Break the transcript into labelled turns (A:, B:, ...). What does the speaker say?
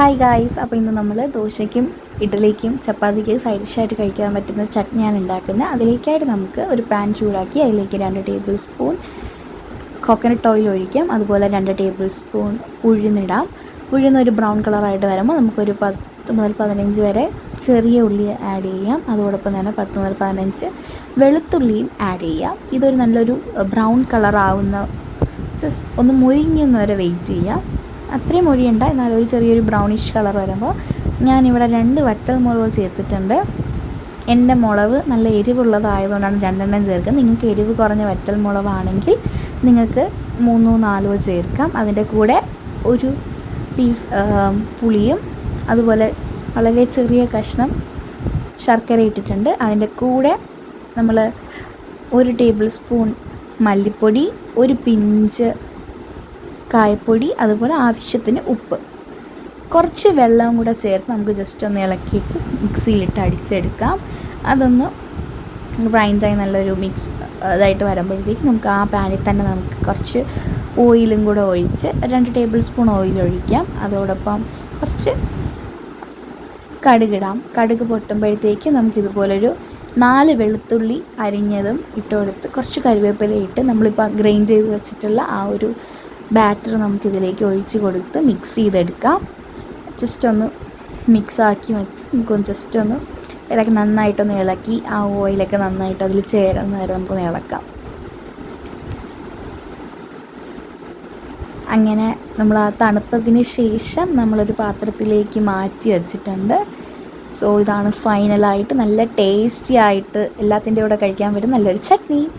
A: Hi guys അപ്പോൾ ഇന്ന് നമ്മൾ ദോശയ്ക്കും ഇഡ്ഡലിക്കും ചപ്പാത്തിക്കും സൈഡ് ഡിഷായിട്ട് കഴിക്കാൻ പറ്റുന്ന ചട്നിയാണ് ഉണ്ടാക്കുന്നത്. അതിലേക്കായിട്ട് നമുക്ക് ഒരു പാൻ ചൂടാക്കി അതിലേക്ക് രണ്ട് ടേബിൾ സ്പൂൺ കോക്കനട്ട് ഓയിൽ ഒഴിക്കാം. അതുപോലെ രണ്ട് ടേബിൾ സ്പൂൺ ഉഴുന്നിടാം. ഉഴുന്ന് ഒരു ബ്രൗൺ കളറായിട്ട് വരുമ്പോൾ നമുക്കൊരു പത്ത് മുതൽ പതിനഞ്ച് വരെ ചെറിയ ഉള്ളി ആഡ് ചെയ്യാം. അതോടൊപ്പം തന്നെ പത്ത് മുതൽ പതിനഞ്ച് വെളുത്തുള്ളിയും ആഡ് ചെയ്യാം. ഇതൊരു നല്ലൊരു ബ്രൗൺ കളറാവുന്ന ജസ്റ്റ് ഒന്ന് മുരിങ്ങുന്നവരെ വരെ വെയിറ്റ് ചെയ്യാം. അത്രയും ഉണ്ട് എന്നാൽ ഒരു ചെറിയൊരു ബ്രൗണിഷ് കളർ വരുമ്പോൾ ഞാനിവിടെ രണ്ട് വറ്റൽ മുളക് ചേർത്തിട്ടുണ്ട്. എന്റെ മുളക് നല്ല എരിവുള്ളതായതുകൊണ്ടാണ് രണ്ടെണ്ണം ചേർക്കുന്നത്. നിങ്ങൾക്ക് എരിവ് കുറഞ്ഞ വറ്റൽ മുളകാണെങ്കിൽ നിങ്ങൾക്ക് മൂന്നോ നാലോ ചേർക്കാം. അതിന്റെ കൂടെ ഒരു പീസ് പുളിയും അതുപോലെ വളരെ ചെറിയ കഷ്ണം ശർക്കര ഇട്ടിട്ടുണ്ട്. അതിന്റെ കൂടെ നമ്മൾ ഒരു ടേബിൾ സ്പൂൺ മല്ലിപ്പൊടി ഒരു പിഞ്ച് കായപ്പൊടി അതുപോലെ ആവശ്യത്തിന് ഉപ്പ്. കുറച്ച് വെള്ളം കൂടെ ചേർത്ത് നമുക്ക് ജസ്റ്റ് ഒന്ന് ഇളക്കിയിട്ട് മിക്സിയിലിട്ട് അടിച്ചെടുക്കാം. അതൊന്ന് ഗ്രൈൻഡായി നല്ലൊരു മിക്സ് ഇതായിട്ട് വരുമ്പോഴത്തേക്ക് നമുക്ക് ആ പാനിൽ തന്നെ നമുക്ക് കുറച്ച് ഓയിലും കൂടെ ഒഴിച്ച് രണ്ട് ടേബിൾ സ്പൂൺ ഓയിൽ ഒഴിക്കാം. അതോടൊപ്പം കുറച്ച് കടുകിടാം കടുക് പൊട്ടുമ്പോഴത്തേക്ക് നമുക്കിതുപോലൊരു നാല് വെളുത്തുള്ളി അരിഞ്ഞതും ഇട്ട് കൊടുത്ത് കുറച്ച് കറിവേപ്പില ഇട്ട് നമ്മളിപ്പോൾ ഗ്രൈൻഡ് ചെയ്ത് വെച്ചിട്ടുള്ള ആ ഒരു ബാറ്റർ നമുക്കിതിലേക്ക് ഒഴിച്ച് കൊടുത്ത് മിക്സ് ചെയ്തെടുക്കാം. ജസ്റ്റ് ഒന്ന് മിക്സാക്കി വെച്ച് നമുക്കൊന്ന് ജസ്റ്റ് ഒന്ന് ഇളക്കി നന്നായിട്ടൊന്ന് ഇളക്കി ആ ഓയിലൊക്കെ നന്നായിട്ട് അതിൽ ചേരുന്ന വരെ നമുക്കൊന്ന് ഇളക്കാം. അങ്ങനെ നമ്മൾ ആ തണുത്തതിന് ശേഷം നമ്മളൊരു പാത്രത്തിലേക്ക് മാറ്റി വെച്ചിട്ടുണ്ട്. സോ ഇതാണ് ഫൈനലായിട്ട് നല്ല ടേസ്റ്റി ആയിട്ട് എല്ലാത്തിന്റെ കൂടെ കഴിക്കാൻ പറ്റും നല്ലൊരു ചട്നി.